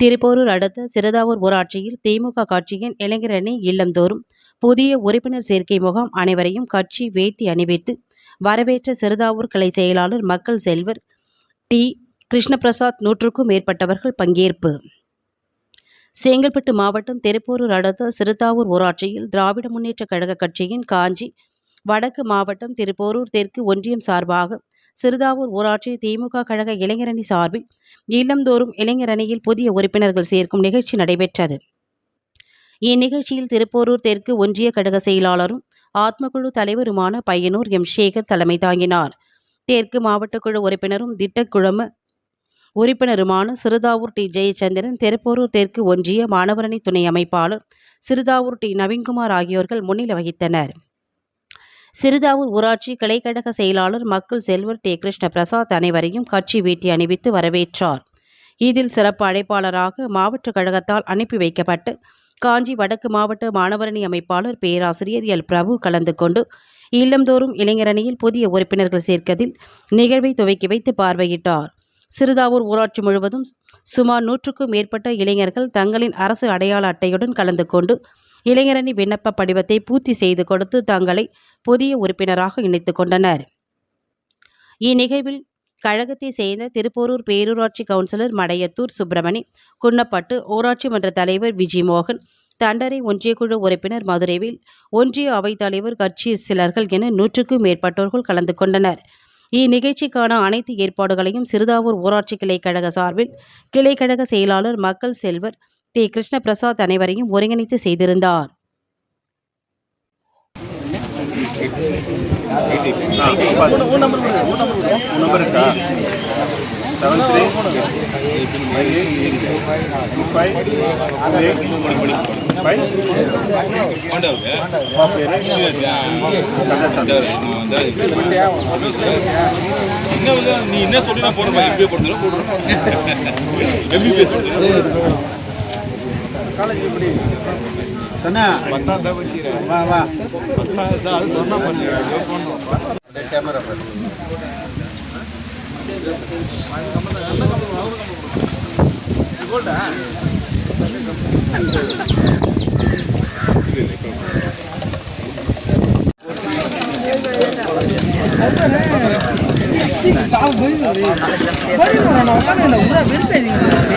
திருப்போரூர் அடுத்த சிறுதாவூர் ஊராட்சியில் திமுக கட்சியின் இளைஞரணி இல்லந்தோறும் புதிய உறுப்பினர் சேர்க்கை முகாம் அனைவரையும் கட்சி வேட்டி அணிவித்து வரவேற்ற சிறுதாவூர் கிளை செயலாளர் மக்கள் செல்வர் டி. கிருஷ்ணபிரசாத் நூற்றுக்கும் மேற்பட்டவர்கள் பங்கேற்பு. செங்கல்பட்டு மாவட்டம் திருப்போரூர் அடுத்த சிறுதாவூர் ஊராட்சியில் திராவிட முன்னேற்றக் கழக கட்சியின் காஞ்சி வடக்கு மாவட்டம் திருப்போரூர் தெற்கு ஒன்றியம் சார்பாக சிறுதாவூர் ஊராட்சி திமுக கழக இளைஞரணி சார்பில் இல்லந்தோறும் இளைஞரணியில் புதிய உறுப்பினர்கள் சேர்க்கும் நிகழ்ச்சி நடைபெற்றது. இந்நிகழ்ச்சியில் திருப்போரூர் தெற்கு ஒன்றிய கழக செயலாளரும் ஆத்மகுழு தலைவருமான பையனூர் எம். சேகர் தலைமை தாங்கினார். தெற்கு மாவட்ட குழு உறுப்பினரும் திட்டக்குழம உறுப்பினருமான சிறுதாவூர் டி. ஜெயச்சந்திரன் திருப்போரூர் தெற்கு ஒன்றிய மாணவரணி துணை அமைப்பாளர் சிறுதாவூர் டி. நவீன்குமார் ஆகியோர்கள் முன்னிலை வகித்தனர். சிறுதாவூர் ஊராட்சி கிளைக்கழக செயலாளர் மக்கள் செல்வர் டே கிருஷ்ண பிரசாத் அனைவரையும் கட்சி வேட்டி அணிவித்து வரவேற்றார். இதில் சிறப்பு அழைப்பாளராக மாவட்ட கழகத்தால் அனுப்பி வைக்கப்பட்டு காஞ்சி வடக்கு மாவட்ட மாணவரணி அமைப்பாளர் பேராசிரியர் எல். பிரபு கலந்து கொண்டு இல்லந்தோறும் இளைஞரணியில் புதிய உறுப்பினர்கள் சேர்க்கதில் நிகழ்வை துவக்கி வைத்து பார்வையிட்டார். சிறுதாவூர் ஊராட்சி முழுவதும் சுமார் நூற்றுக்கும் மேற்பட்ட இளைஞர்கள் தங்களின் அரசு அடையாள அட்டையுடன் கலந்து கொண்டு இளைஞரணி விண்ணப்ப படிவத்தை பூர்த்தி செய்து கொடுத்து தங்களை புதிய உறுப்பினராக இணைத்துக் கொண்டனர். இந்நிகழ்வில் கழகத்தை சேர்ந்த திருப்போரூர் பேரூராட்சி கவுன்சிலர் மடையத்தூர் சுப்பிரமணி குன்னப்பட்டு ஊராட்சி மன்ற தலைவர் விஜி மோகன் தண்டரை ஒன்றியக்குழு உறுப்பினர் மதுரைவில் ஒன்றிய அவைத் தலைவர் கட்சி சிலர்கள் என நூற்றுக்கும் மேற்பட்டோர்கள் கலந்து கொண்டனர். இந்நிகழ்ச்சிக்கான அனைத்து ஏற்பாடுகளையும் சிறுதாவூர் ஊராட்சி கிளை கழக சார்பில் கிளை கழக செயலாளர் மக்கள் செல்வர் டி. கிருஷ்ணபிரசாத் அனைவரையும் ஒருங்கிணைத்து செய்திருந்தார். செவன் த்ரீ ஃபைவ் ஃபைவ் நீ என்ன சொல்லி நான் போடுறேன் எம்பிஏ போடுறேன் போடுறேன் காலேஜ் எப்படி? சொன்னா வா வா. கேமரா பாரு. நான் உட்காந்து உட்காந்து விருப்பம்